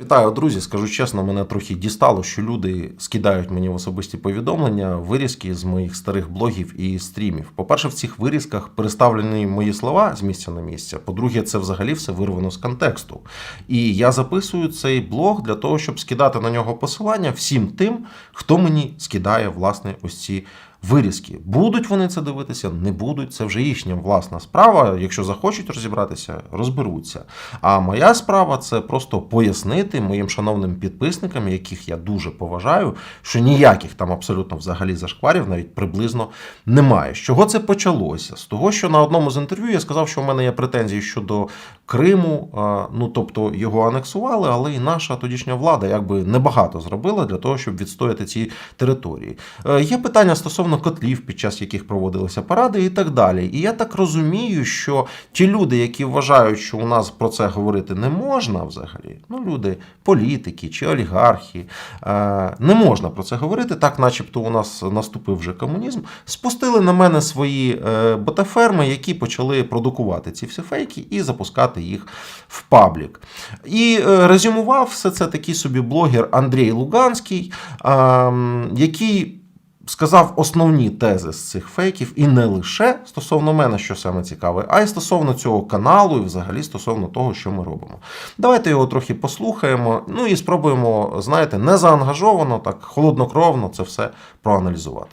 Вітаю, друзі. Скажу чесно, мене трохи дістало, що люди скидають мені в особисті повідомлення, вирізки з моїх старих блогів і стрімів. По-перше, в цих вирізках переставлені мої слова з місця на місце. По-друге, це взагалі все вирвано з контексту. І я записую цей блог для того, щоб скидати на нього посилання всім тим, хто мені скидає власне ось ці. Вирізки будуть вони це дивитися, не будуть. Це вже їхня власна справа. Якщо захочуть розібратися, розберуться. А моя справа це просто пояснити моїм шановним підписникам, яких я дуже поважаю, що ніяких там абсолютно взагалі зашкварів навіть приблизно немає. З чого це почалося? З того, що на одному з інтерв'ю я сказав, що в мене є претензії щодо Криму, ну тобто його анексували, але і наша тодішня влада якби небагато зробила для того, щоб відстояти ці території. Е, Є питання стосовно котлів, під час яких проводилися паради, і так далі. І я так розумію, що ті люди, які вважають, що у нас про це говорити не можна взагалі, ну люди, політики чи олігархи, е, не можна про це говорити, так, начебто, у нас наступив вже комунізм, спустили на мене свої е, ботаферми, які почали продукувати ці всі фейки і запускати їх в паблік. І е, резюмував все це такий собі блогер Андрій Луганський, який сказав основні тези з цих фейків, і не лише стосовно мене, що саме цікаве, а й стосовно цього каналу, і взагалі стосовно того, що ми робимо. Давайте його трохи послухаємо. Ну і спробуємо, знаєте, не заангажовано, так холоднокровно це все проаналізувати.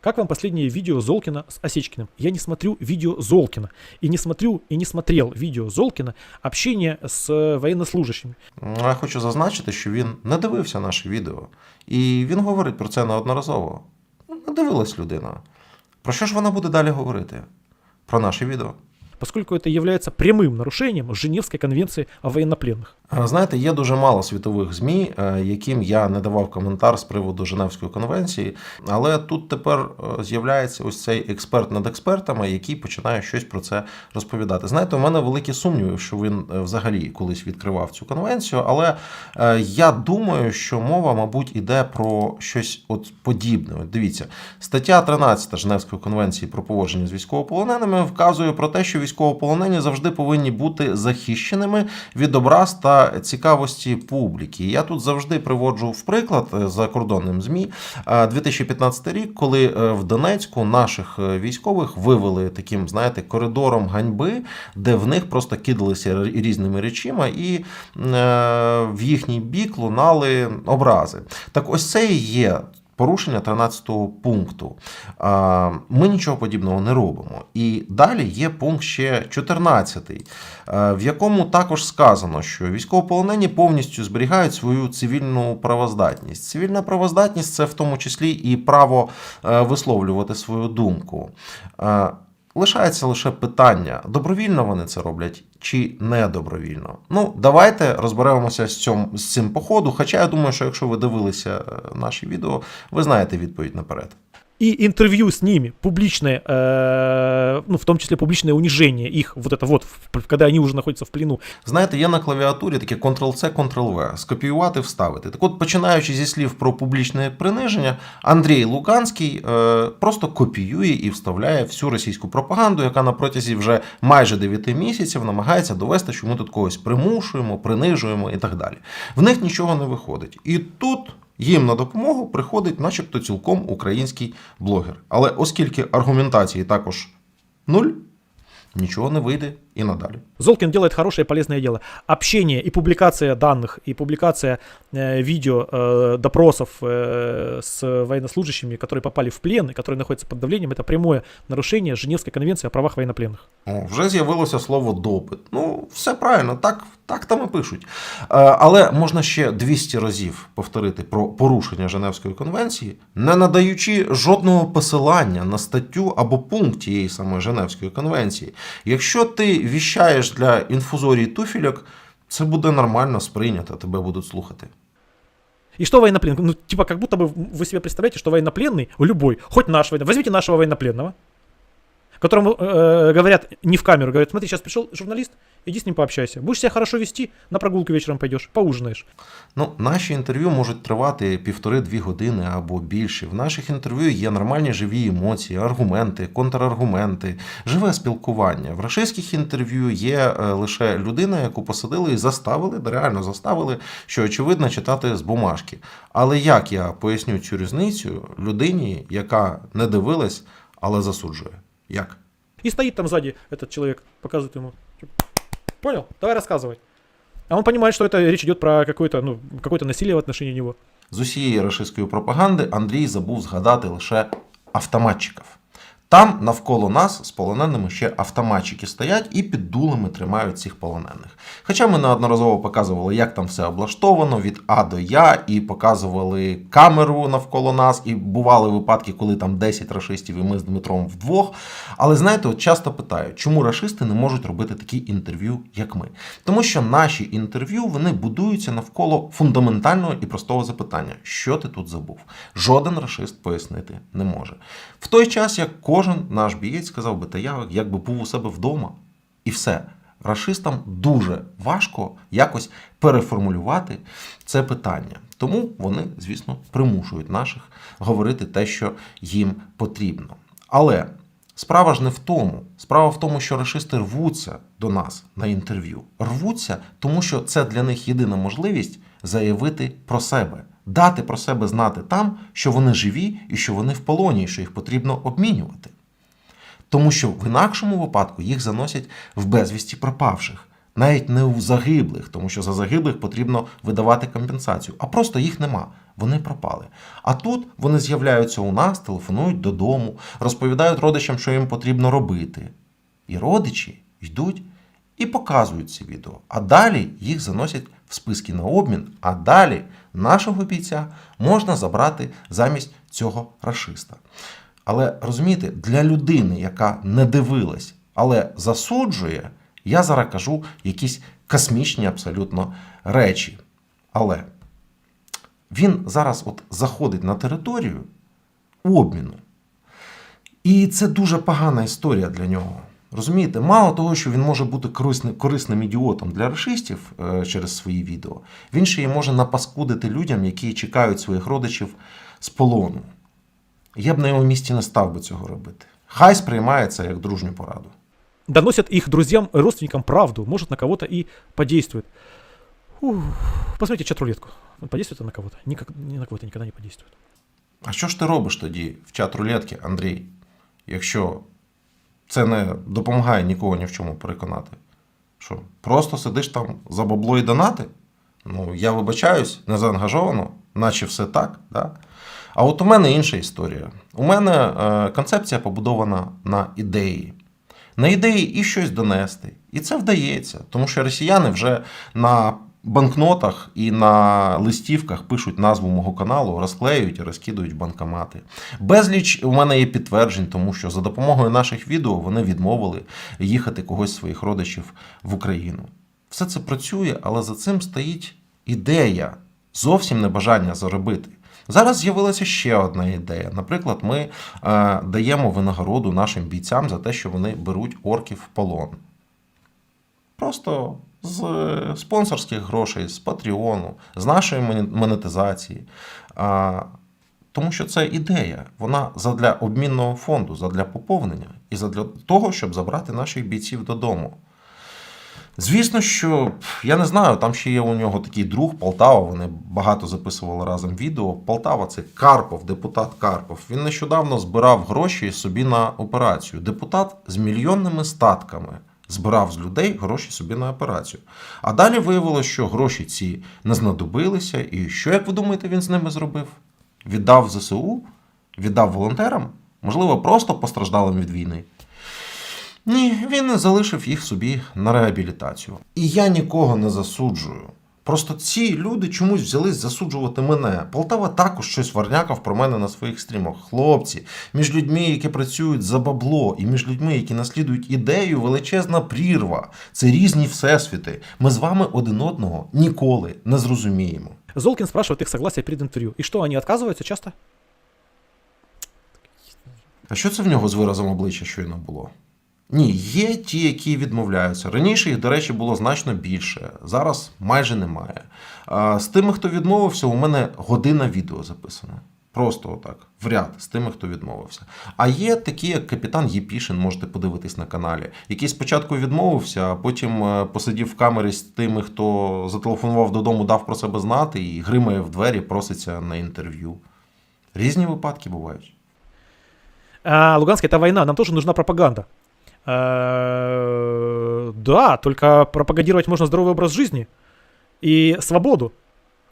Как вам последнее видео Золкина с Осечкиным? Я не смотрю видео Золкина. И не смотрю, и не смотрел видео Золкина общение с э, военнослужащими. Ну, Я хочу зазначити, що він не дивився наше відео. І він говорить про це неодноразово. Ну, Не дивилась людина. Про що ж вона буде далі говорити? Про наше відео. поскольку это является прямым нарушением Женевской конвенции о военнопленных. А, Знаєте, є дуже мало світових ЗМІ, е, яким я не давав коментар з приводу Женевської конвенції, але тут тепер е, з'являється ось цей експерт над експертами, який починає щось про це розповідати. Знаєте, у мене великі сумніви, що він е, взагалі колись відкривав цю конвенцію, але е, я думаю, що мова, мабуть, іде про щось от подібне. От дивіться, стаття 13 Женевської конвенції про поводження з військовополоненими вказує про те, що військовополонені завжди повинні бути захищеними від образ та цікавості публіки. Я тут завжди приводжу в приклад за закордонним ЗМІ е, 2015 рік, коли е, в Донецьку наших е, військових вивели таким, знаєте, коридором ганьби, де в них просто кидалися різними речима, і е, в їхній бік лунали образи. Так ось це і є. Порушення 13 пункту. Ми нічого подібного не робимо. І далі є пункт ще 14, е, в якому також сказано, що військовополонені повністю зберігають свою цивільну правоздатність. Цивільна правоздатність це в тому числі і право е, висловлювати свою думку. Лишається лише питання, добровільно вони це роблять чи не добровільно. Ну, давайте розберемося з цим, з цим походу. Хоча я думаю, що якщо ви дивилися е, наші відео, ви знаєте відповідь наперед. И интервью с ними, публичное, э, ну, в том числе публичное унижение их, вот это вот, когда они уже находятся в плену. Знаєте, є на клавіатурі таке Ctrl-C, Ctrl-V, скопіювати, вставити. Так от, починаючи зі слів про публічне приниження, Андрій Луганський е, просто копіює і вставляє всю російську пропаганду, яка на протязі вже майже 9 місяців намагається довести, що ми тут когось примушуємо, принижуємо і так далі. В них нічого не виходить. І тут. Їм на допомогу приходить, начебто, цілком український блогер. Але оскільки аргументації також нуль, нічого не вийде і надалі. Золкин делает хорошее и полезное дело. Общение и публикация данных, и публикация э, видео, э, допросов э, с военнослужащими, которые попали в плен и которые находятся под давлением, это прямое нарушение Женевской конвенции о правах военнопленных. О, вже з'явилося слово допит. Ну, все правильно, так, так там і пишуть. Е, Але можна ще 200 разів повторити про порушення Женевської конвенції, не надаючи жодного посилання на статтю або пункт тієї самої Женевської конвенції. Якщо ти віщаєш для інфузорії туфільок, це буде нормально сприйнято, тебе будуть слухати. И что военнопленный? Ну, типа, как будто бы вы себе представляете, что военнопленный, любой, хоть наш военнопленный, возьмите нашего военнопленного, которому э, говорят не в камеру, говорят, смотри, сейчас пришел журналист, иди с ним пообщайся. Будешь себя хорошо вести, на прогулку вечером пойдешь, поужинаешь. Ну, наші інтерв'ю можуть тривати півтори-дві години або більше. В наших інтерв'ю є нормальні живі емоції, аргументи, контраргументи, живе спілкування. В рашистських інтерв'ю є е, лише людина, яку посадили і заставили, да реально заставили, що очевидно читати з бумажки. Але як я поясню цю різницю людині, яка не дивилась, але засуджує? Як? И стоит там сзади этот человек, показывает ему. Понял? Давай рассказывай. А он понимает, что это речь идет про какое-то, ну, какое-то насилие в отношении него. З усієї рашистської пропаганди Андрій забув згадати лише автоматчиків. Там навколо нас з полоненими ще автоматчики стоять і під дулами тримають цих полонених. Хоча ми неодноразово показували, як там все облаштовано від А до Я, і показували камеру навколо нас, і бували випадки, коли там 10 рашистів, і ми з Дмитром вдвох. Але знаєте, от часто питають, чому рашисти не можуть робити такі інтерв'ю, як ми? Тому що наші інтерв'ю вони будуються навколо фундаментального і простого запитання: що ти тут забув? Жоден рашист пояснити не може. В той час, як кожен наш бієць сказав би, та я якби був у себе вдома, і все. Рашистам дуже важко якось переформулювати це питання. Тому вони, звісно, примушують наших говорити те, що їм потрібно. Але справа ж не в тому. Справа в тому, що рашисти рвуться до нас на інтерв'ю. Рвуться, тому що це для них єдина можливість заявити про себе, дати про себе знати там, що вони живі і що вони в полоні, і що їх потрібно обмінювати. Тому що в інакшому випадку їх заносять в безвісті пропавших, навіть не у загиблих, тому що за загиблих потрібно видавати компенсацію, а просто їх нема. Вони пропали. А тут вони з'являються у нас, телефонують додому, розповідають родичам, що їм потрібно робити. І родичі йдуть і показують ці відео. А далі їх заносять в списки на обмін, а далі нашого бійця можна забрати замість цього рашиста. Але розумієте, для людини, яка не дивилась, але засуджує, я зараз кажу якісь космічні абсолютно речі. Але він зараз от заходить на територію обміну. І це дуже погана історія для нього. Розумієте, мало того, що він може бути корисним, корисним ідіотом для расистів е, через свої відео, він ще й може напаскудити людям, які чекають своїх родичів з полону. Я б на його місці не став би цього робити. Хай сприймає це як дружню пораду. Доносят их друзьям родственникам правду, может на кого-то и подействует. Ух, посмотрите чат-рулетку. Подействует она на кого-то? Никак, ни на кого-то никогда не подействует. А що ж ти робиш тоді в чат рулетки, Андрій, якщо це не допомагає нікого ні в чому переконати? Що, просто сидиш там за бабло і донати? Ну, я вибачаюсь, не заангажовано, наче все так. Да? А от у мене інша історія. У мене е, концепція побудована на ідеї. На ідеї і щось донести. І це вдається, тому що росіяни вже на банкнотах і на листівках пишуть назву мого каналу, розклеюють і розкидують банкомати. Безліч у мене є підтверджень, тому що за допомогою наших відео вони відмовили їхати когось з своїх родичів в Україну. Все це працює, але за цим стоїть ідея, зовсім не бажання заробити. Зараз з'явилася ще одна ідея. Наприклад, ми е, даємо винагороду нашим бійцям за те, що вони беруть орків в полон. Просто з спонсорських грошей, з Патреону, з нашої монетизації. А, тому що це ідея. Вона задля обмінного фонду, задля поповнення і задля того, щоб забрати наших бійців додому. Звісно, що я не знаю, там ще є у нього такий друг Полтава. Вони багато записували разом відео. Полтава це Карпов, депутат Карпов. Він нещодавно збирав гроші собі на операцію. Депутат з мільйонними статками збирав з людей гроші собі на операцію. А далі виявилося, що гроші ці не знадобилися. І що, як ви думаєте, він з ними зробив? Віддав ЗСУ, віддав волонтерам, можливо, просто постраждалим від війни. Ні, він залишив їх собі на реабілітацію. І я нікого не засуджую. Просто ці люди чомусь взялись засуджувати мене. Полтава також щось варнякав про мене на своїх стрімах. Хлопці, між людьми, які працюють за бабло, і між людьми, які наслідують ідею, величезна прірва. Це різні всесвіти. Ми з вами один одного ніколи не зрозуміємо. Золкин спрашивает их согласие перед интервью. И что, они отказываются часто? А що це в нього з виразом обличчя щойно було? Ні, є ті, які відмовляються. Раніше їх, до речі, було значно більше. Зараз майже немає. З тими, хто відмовився, у мене година відео записано. Просто отак, в ряд з тими, хто відмовився. А є такі, як капітан Єпішин, можете подивитись на каналі, який спочатку відмовився, а потім е, посидів в камері з тими, хто зателефонував додому, дав про себе знати і гримає в двері, проситься на інтерв'ю. Різні випадки бувають. А, Луганск это война, нам тоже нужна пропаганда. Э, Да, только пропагандировать можно здоровый образ жизни и свободу,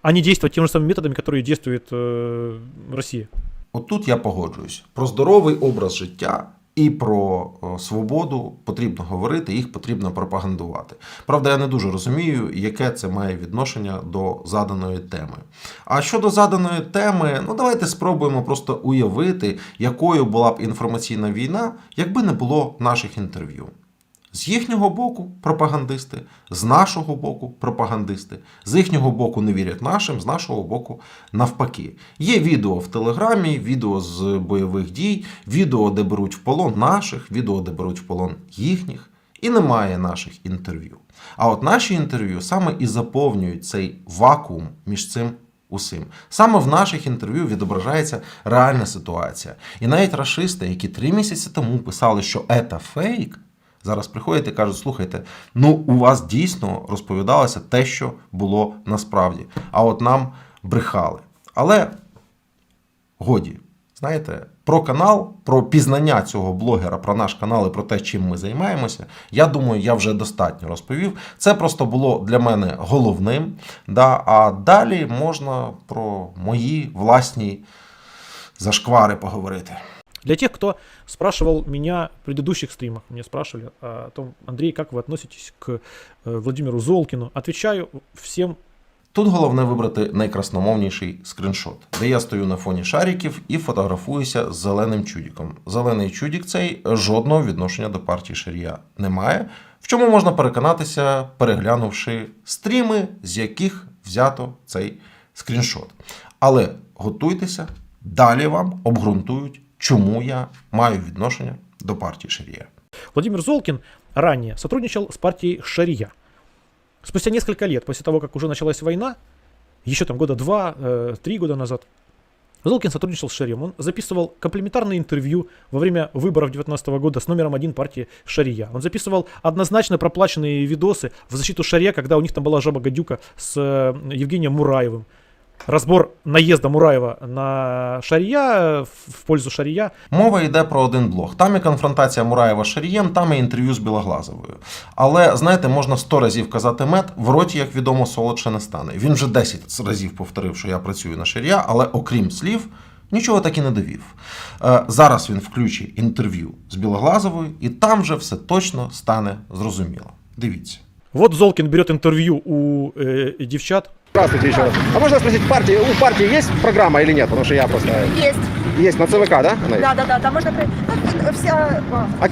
а не действовать теми же самыми методами, которые действует э, Россия. Отут я погоджуюсь. Про здоровий образ життя і про е, свободу потрібно говорити, їх потрібно пропагандувати. Правда, я не дуже розумію, яке це має відношення до заданої теми. А щодо заданої теми, ну давайте спробуємо просто уявити, якою була б інформаційна війна, якби не було наших інтерв'ю. З їхнього боку пропагандисти, з нашого боку пропагандисти. З їхнього боку не вірять нашим, з нашого боку навпаки. Є відео в Телеграмі, відео з бойових дій, відео, де беруть в полон наших, відео, де беруть в полон їхніх, і немає наших інтерв'ю. А от наші інтерв'ю саме і заповнюють цей вакуум між цим усім. Саме в наших інтерв'ю відображається реальна ситуація. І навіть рашисти, які три місяці тому писали, що це фейк, зараз приходять і кажуть: слухайте, ну у вас дійсно розповідалося те, що було насправді. А от нам брехали. Але годі, знаєте, про канал, про пізнання цього блогера, про наш канал і про те, чим ми займаємося, я думаю, я вже достатньо розповів. Це просто було для мене головним. Да? А далі можна про мої власні зашквари поговорити. Для тех, кто спрашивал меня в предыдущих стримах, меня спрашивали о том, Андрей, как вы относитесь к э, Владимиру Золкину, отвечаю всем Тут головне вибрати найкрасномовніший скріншот, де я стою на фоні шариків і фотографуюся з зеленим чудіком. Зелений чудік цей жодного відношення до партії Шарія не має, в чому можна переконатися, переглянувши стріми, з яких взято цей скріншот. Але готуйтеся, далі вам обґрунтують, чому я маю відношення до партії Шарія. Владимир Золкин ранее сотрудничал с партией Шария. Спустя несколько лет после того, как уже началась война, еще там года два, э, три года назад, Золкин сотрудничал с Шарием. Он записывал комплементарные интервью во время выборов 2019 года с номером один партии Шария. Он записывал однозначно проплаченные видосы в защиту Шария, когда у них там была жаба гадюка с э, Евгением Мураевым. Разбор наезда Мураева на Шария в пользу Шария. Мова йде про один блог. Там і конфронтація Мураєва з Шарієм, там і інтерв'ю з Білоглазовою. Але знаєте, можна сто разів казати мед, в роті, як відомо, солодше не стане. Він вже 10 разів повторив, що я працюю на Шарія, але окрім слів. Нічого так і не довів. Е, зараз він включить інтерв'ю з Білоглазовою, і там вже все точно стане зрозуміло. Дивіться. Вот Золкин берет интервью у э, девчат. Здравствуйте еще раз. А можно спросить, партии, у партии есть программа или нет? Потому что я просто... Есть. Есть на ЦВК, да? она есть? Да, да, да. Там можно при- ну, вся. а,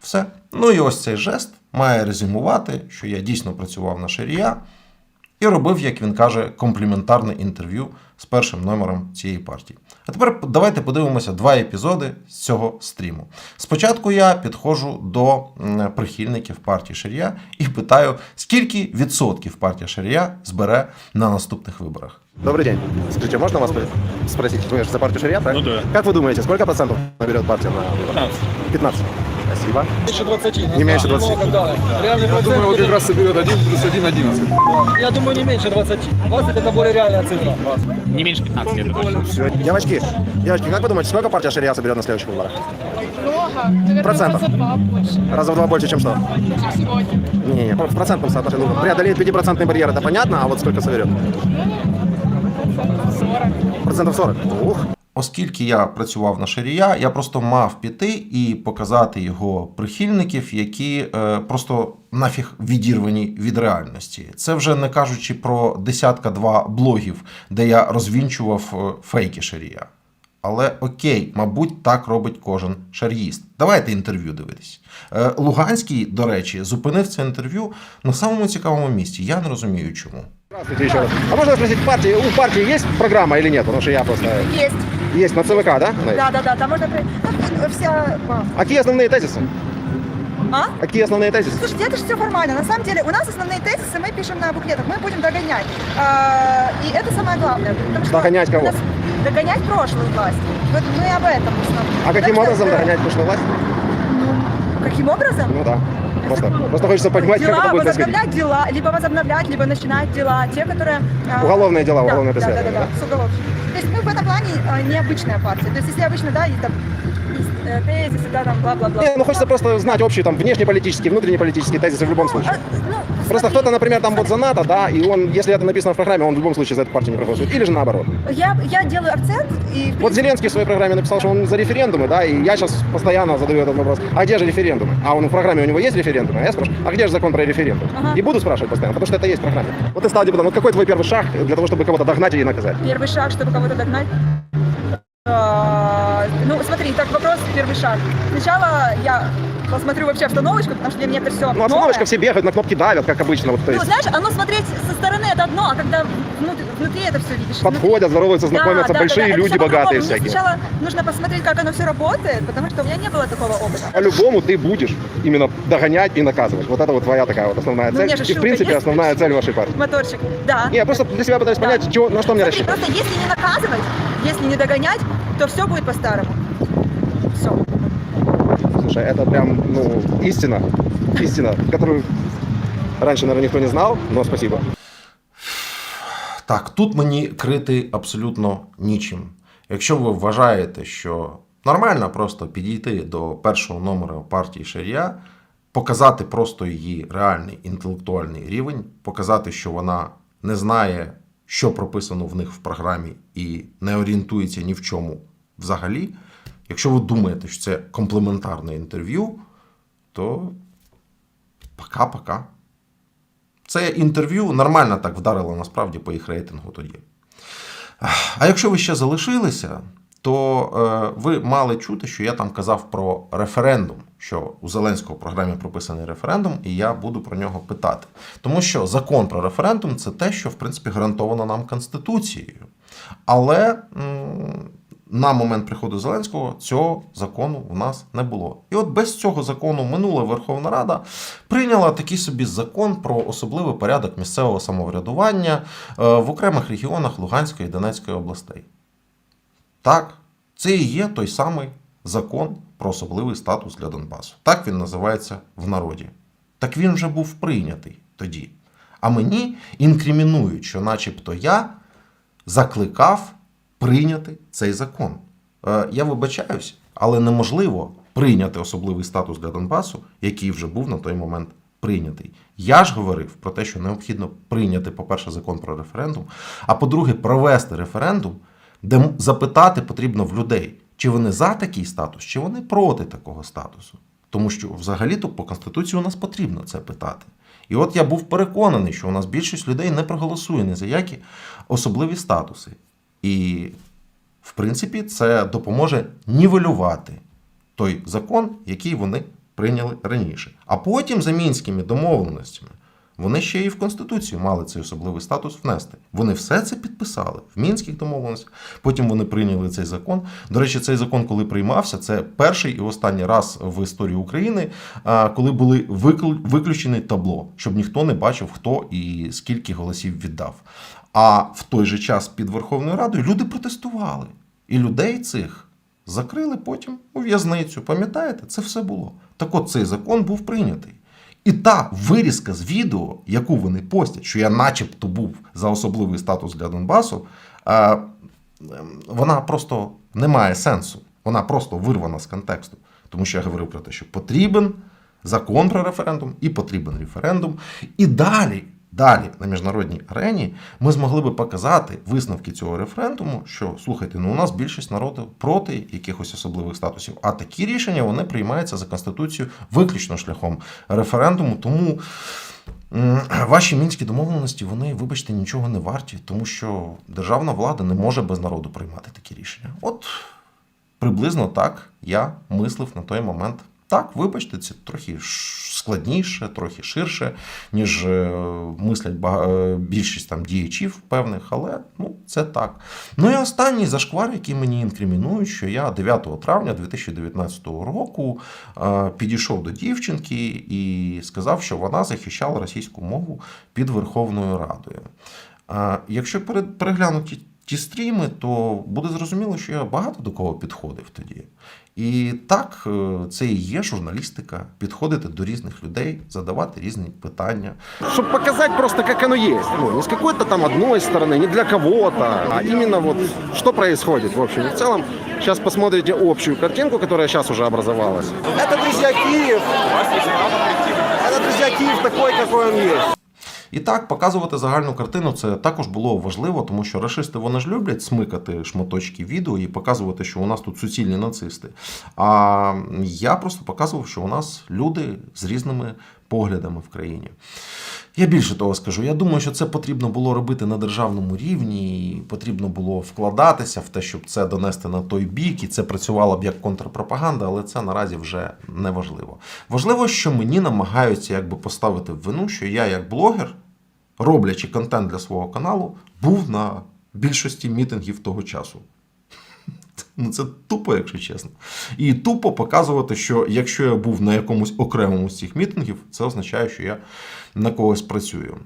Все. Ну і ось цей жест має резюмувати, що я дійсно працював на Шарія і робив, як він каже, компліментарне інтерв'ю з першим номером цієї партії. А тепер давайте подивимося два епізоди з цього стріму. Спочатку я підходжу до м, прихильників партії Шарія і питаю, скільки відсотків партія Шарія збере на наступних виборах. Добрый день. Скажите, можно вас спро- спросить? Вы же за партию Шария, правильно? Ну да. Как вы думаете, сколько процентов наберет партия на выборах? 15. 15. Спасибо. Меньше 20. Не меньше 20. Много, да. Реальный Я процент думаю, вот как раз соберет 1 плюс 1 11. Я думаю, не меньше 20. 20 это более реальная цифра. Не меньше 15 лет точно. Все. Девочки, девочки, как вы думаете, сколько партия Шария соберет на следующих выборах? Много. Наверное, Процентов. раза два больше, Раза в два больше, чем что? чем сегодня. Не-не, в процентном соотношении. Ну, преодолеет 5% барьер, это понятно, а вот сколько соберет? 40. Процентов 40. Ух. Оскільки я працював на Шарія, я просто мав піти і показати його прихильників, які е, просто нафіг відірвані від реальності. Це вже не кажучи про десятка два блогів, де я розвінчував е, фейки Шарія. Але окей, мабуть, так робить кожен шар'їст. Давайте інтерв'ю дивитись. Е, Луганський, до речі, зупинив це інтерв'ю на самому цікавому місці. Я не розумію, чому. Здравствуйте еще раз. А можно спросить, партии, у партии есть программа или нет? Потому что я просто... Есть. Есть на ЦВК, да? она есть? Да, да, да. Там можно при- вся... а, А какие основные тезисы? А? Какие основные тезисы? Слушайте, это же все формально. На самом деле, у нас основные тезисы мы пишем на буклетах. Мы будем догонять. А, и это самое главное. потому что Догонять у кого? нас- Догонять прошлую власть. Вот мы об этом в основном. А каким Потому образом что, э, догонять прошлую власть? Каким образом? Ну да. Просто, просто хочется понимать, как дела, это будет возобновлять дела, либо возобновлять, либо начинать дела, те, которые... а, Уголовные дела, да, уголовное да, да, да, преследование, да, с уголовным. То есть мы в этом плане а, необычная партия. То есть если обычно, да, есть там э, тезисы, да, там, бла-бла-бла. Не, ну хочется просто знать общие там внешнеполитические, внутреннеполитические тезисы в любом случае. А, ну, Просто кто-то, например, там вот за НАТО, да, и он, если это написано в программе, он в любом случае за эту партию не проголосует. Или же наоборот. Я, я делаю акцент и... Вот Зеленский в своей программе написал, что он за референдумы, да, и я сейчас постоянно задаю этот вопрос, а где же референдумы? А он в программе у него есть референдумы? А я спрашиваю, а где же закон про референдум? Ага. И буду спрашивать постоянно, потому что это есть в программе. Вот ты стал депутатом, вот какой твой первый шаг для того, чтобы кого-то догнать и наказать? Первый шаг, чтобы кого-то догнать. А, Ну, смотри, так вопрос, первый шаг. Сначала я посмотрю вообще обстановочку, потому что для меня это все Ну, обстановочка, все бегают, на кнопки давят, как обычно, вот, то Ну, есть знаешь, оно смотреть со стороны это одно, а когда внутри, внутри это все видишь. подходят, здороваются, знакомятся, большие это люди, всё по-другому. богатые Мне всякие. сначала нужно посмотреть, как оно все работает, потому что у меня не было такого опыта. По-любому ты будешь именно догонять и наказывать. Вот это вот твоя такая вот основная Ну, цель. меня же И, в принципе, есть. основная цель вашей партии. Моторчик, да. Не, я просто для себя пытаюсь Да. понять, чего, на что мне Смотри, рассчитывать. просто если не наказывать, если не догонять, то все будет по-старому. Слушай, это прям, ну, истина. Истина, которую раньше, наверное, никто не знал, но спасибо. Так, тут мені крити абсолютно нічим. Якщо ви вважаєте, що нормально просто підійти до першого номера партії Шарія, показати просто її реальний інтелектуальний рівень, показати, що вона не знає, що прописано в них в програмі, і не орієнтується ні в чому взагалі. Якщо ви думаєте, що це комплементарне інтерв'ю, то пока-пока. Це інтерв'ю нормально так вдарило насправді по їх рейтингу тоді. А якщо ви ще залишилися, то е, ви мали чути, що я там казав про референдум, що у Зеленського програмі прописаний референдум, і я буду про нього питати. Тому що закон про референдум це те, що в принципі гарантовано нам Конституцією. Але на момент приходу Зеленського цього закону в нас не було. І от без цього закону минула Верховна Рада прийняла такий собі закон про особливий порядок місцевого самоврядування е, в окремих регіонах Луганської і Донецької областей. Так, це і є той самий закон про особливий статус для Донбасу. Так він називається в народі. Так він вже був прийнятий тоді. А мені інкримінують, що начебто я закликав прийняти цей закон. Е, Я вибачаюсь, але неможливо прийняти особливий статус для Донбасу, який вже був на той момент прийнятий. Я ж говорив про те, що необхідно прийняти, по-перше, закон про референдум, а по-друге, провести референдум, де запитати потрібно в людей, чи вони за такий статус, чи вони проти такого статусу. Тому що взагалі-то по Конституції у нас потрібно це питати. І от я був переконаний, що у нас більшість людей не проголосує ні за які особливі статуси. І, в принципі, це допоможе нівелювати той закон, який вони прийняли раніше. А потім за мінськими домовленостями вони ще і в Конституцію мали цей особливий статус внести. Вони все це підписали в мінських домовленостях. Потім вони прийняли цей закон. До речі, цей закон, коли приймався, це перший і останній раз в історії України, коли були виклю- виключені табло, щоб ніхто не бачив, хто і скільки голосів віддав. А в той же час під Верховною Радою люди протестували. І людей цих закрили потім у в'язницю. Пам'ятаєте, це все було. Так от цей закон був прийнятий. І та вирізка з відео, яку вони постять, що я начебто був за особливий статус для Донбасу, е, вона просто не має сенсу. Вона просто вирвана з контексту. Тому що я говорив про те, що потрібен закон про референдум і потрібен референдум. І далі, далі на міжнародній арені ми змогли би показати висновки цього референдуму, що слухайте, ну у нас більшість народу проти якихось особливих статусів. А такі рішення вони приймаються за конституцією виключно шляхом референдуму. Тому ваші мінські домовленості, вони, вибачте, нічого не варті, тому що державна влада не може без народу приймати такі рішення. От приблизно так я мислив на той момент Так, вибачте, це трохи складніше, трохи ширше, ніж е, мислять е, більшість там діячів певних, але ну, це так. Ну і останній зашквар, який мені інкримінують, що я 9 травня 2019 року е, підійшов до дівчинки і сказав, що вона захищала російську мову під Верховною Радою. Якщо пере- переглянути ті стріми, то буде зрозуміло, що я багато до кого підходив тоді. І так, е, це і є журналістика, підходити до різних людей, задавати різні питання. Чтобы показать просто, как оно есть. Ну, не с какой-то там одной стороны, не для кого-то, а именно вот что происходит в общем и в целом. Сейчас посмотрите общую картинку, которая сейчас уже образовалась. Это, друзья, Киев. Это, друзья, Киев такой, какой он есть. І так, показувати загальну картину це також було важливо, тому що расисти вони ж люблять смикати шматочки відео і показувати, що у нас тут суцільні нацисти. А я просто показував, що у нас люди з різними поглядами в країні. Я більше того скажу. Я думаю, що це потрібно було робити на державному рівні, і потрібно було вкладатися в те, щоб це донести на той бік, і це працювало б як контрпропаганда, але це наразі вже не важливо. Важливо, що мені намагаються якби поставити в вину, що я як блогер, роблячи контент для свого каналу, був на більшості мітингів того часу. Ну, це тупо, якщо чесно. І тупо показувати, що якщо я був на якомусь окремому з цих мітингів, це означає, що я на когось працюю.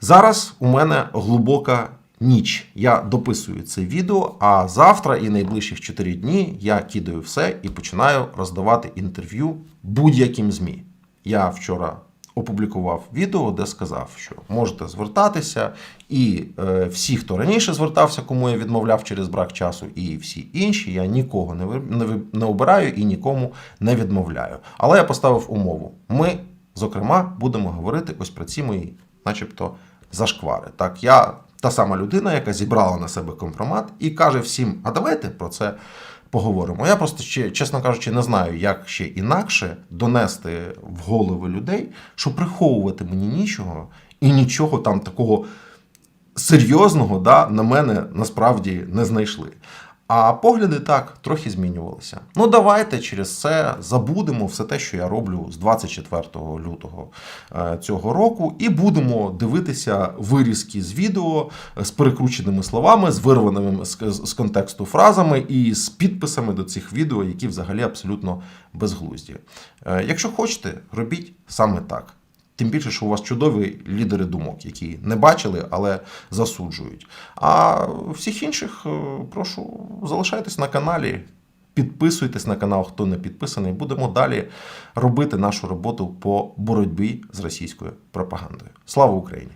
Зараз у мене глибока ніч. Я дописую це відео, а завтра і найближчих 4 дні я кидаю все і починаю роздавати інтерв'ю будь-яким ЗМІ. Я вчора опублікував відео, де сказав, що можете звертатися, і е, всі, хто раніше звертався, кому я відмовляв через брак часу, і всі інші, я нікого не, не, не обираю і нікому не відмовляю. Але я поставив умову: ми, зокрема, будемо говорити ось про ці мої, начебто, зашквари. Так, я та сама людина, яка зібрала на себе компромат і каже всім: а давайте про це поговоримо. Я просто ще, чесно кажучи, не знаю, як ще інакше донести в голови людей, що приховувати мені нічого і нічого там такого серйозного да, на мене насправді не знайшли. А погляди так трохи змінювалися. Ну давайте через це забудемо все те, що я роблю з 24 лютого е, цього року, і будемо дивитися вирізки з відео з перекрученими словами, з вирваними з, з контексту фразами і з підписами до цих відео, які взагалі абсолютно безглузді. Е, Якщо хочете, робіть саме так. Тим більше, що у вас чудові лідери думок, які не бачили, але засуджують. А всіх інших е, прошу залишайтесь на каналі, підписуйтесь на канал, хто не підписаний. Будемо далі робити нашу роботу по боротьбі з російською пропагандою. Слава Україні!